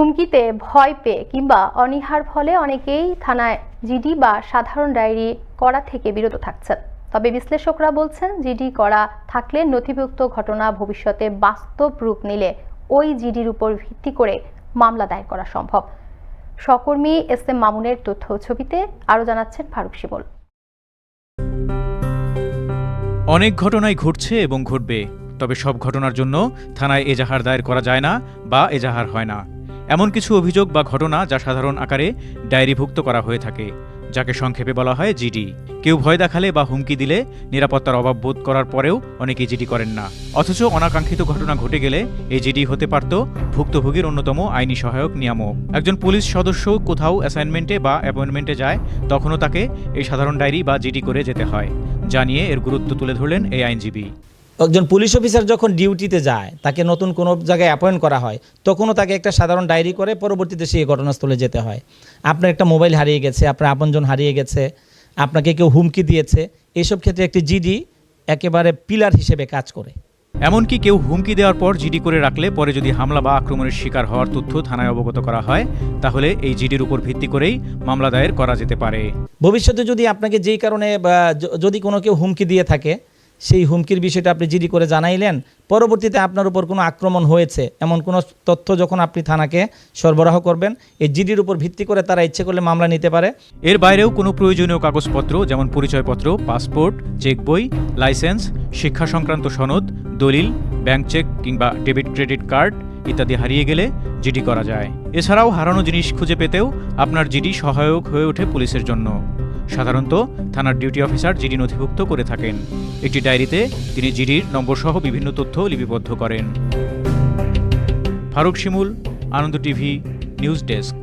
হুমকিতে ভয় পেয়ে কিংবা অনীহার ফলে অনেকেই থানায় জিডি বা সাধারণ ডায়েরি করা থেকে বিরত থাকছেন। তবে বিশ্লেষকরা বলছেন, জিডি করা থাকলে নথিভুক্ত ঘটনা ভবিষ্যতে বাস্তব রূপ নিলে ওই জিডির উপর ভিত্তি করে মামলা দায়ের করা সম্ভব। সহকর্মী এস এম মামুনের তথ্য ছবিতে আরও জানাচ্ছেন ফারুক শিমুল। অনেক ঘটনাই ঘটছে এবং ঘটবে, তবে সব ঘটনার জন্য থানায় এজাহার দায়ের করা যায় না বা এজাহার হয় না। এমন কিছু অভিযোগ বা ঘটনা যা সাধারণ আকারে ডায়েরিভুক্ত করা হয়ে থাকে, যাকে সংক্ষেপে বলা হয় জিডি। কেউ ভয় দেখালে বা হুমকি দিলে নিরাপত্তার অভাব বোধ করার পরেও অনেকেই জিডি করেন না। অথচ অনাকাঙ্ক্ষিত ঘটনা ঘটে গেলে এই জিডি হতে পারত ভুক্তভোগীর অন্যতম আইনি সহায়ক নিয়ামক। একজন পুলিশ সদস্য কোথাও অ্যাসাইনমেন্টে বা অ্যাপয়েন্টমেন্টে যায়, তখনও তাকে এই সাধারণ ডায়েরি বা জিডি করে যেতে হয় জানিয়ে এর গুরুত্ব তুলে ধরলেন এই আইনজীবী। একজন পুলিশ অফিসার যখন ডিউটিতে যায় তাকে নতুন কোনো জায়গায় অ্যাপয়েন্ট করা হয় তখনও তাকে একটা সাধারণ ডায়েরি করে পরবর্তীতে সেই ঘটনাস্থলে যেতে হয়। আপনার একটা মোবাইল হারিয়ে গেছে আপনার আপনজন হারিয়ে গেছে আপনাকে কেউ হুমকি দিয়েছে এইসব ক্ষেত্রে একটি জিডি একেবারে পিলার হিসেবে কাজ করে। এমনকি কেউ হুমকি দেওয়ার পর জিডি করে রাখলে পরে যদি হামলা বা আক্রমণের শিকার হওয়ার তথ্য থানায় অবগত করা হয় তাহলে এই জিডির উপর ভিত্তি করেই মামলা দায়ের করা যেতে পারে। ভবিষ্যতে যদি আপনাকে যেই কারণে যদি কোনো কেউ হুমকি দিয়ে থাকে সেই হুমকির বিষয়টা আপনি জিডি করে জানাইলেন, পরবর্তীতে আপনার উপর কোনো আক্রমণ হয়েছে, এমন কোনো তথ্য যখন আপনি থানাকে সরবরাহ করবেন, এই জিডির উপর ভিত্তি করে তারা ইচ্ছে করলে মামলা নিতে পারে? এর বাইরেও কোনো প্রয়োজনীয় কাগজপত্র, যেমন পরিচয়পত্র, পাসপোর্ট, চেক বই, লাইসেন্স, শিক্ষা সংক্রান্ত সনদ, দলিল, ব্যাংক চেক কিংবা ডেবিট ক্রেডিট কার্ড ইত্যাদি হারিয়ে গেলে জিডি করা যায়। এছাড়াও হারানো জিনিস খুঁজে পেতেও আপনার জিডি সহায়ক হয়ে ওঠে পুলিশের জন্য। সাধারণত থানার ডিউটি অফিসার জিডি নথিভুক্ত করে থাকেন। একটি ডায়েরিতে তিনি জিডির নম্বরসহ বিভিন্ন তথ্য লিপিবদ্ধ করেন। Faruk Shimul, Ananda TV, news desk.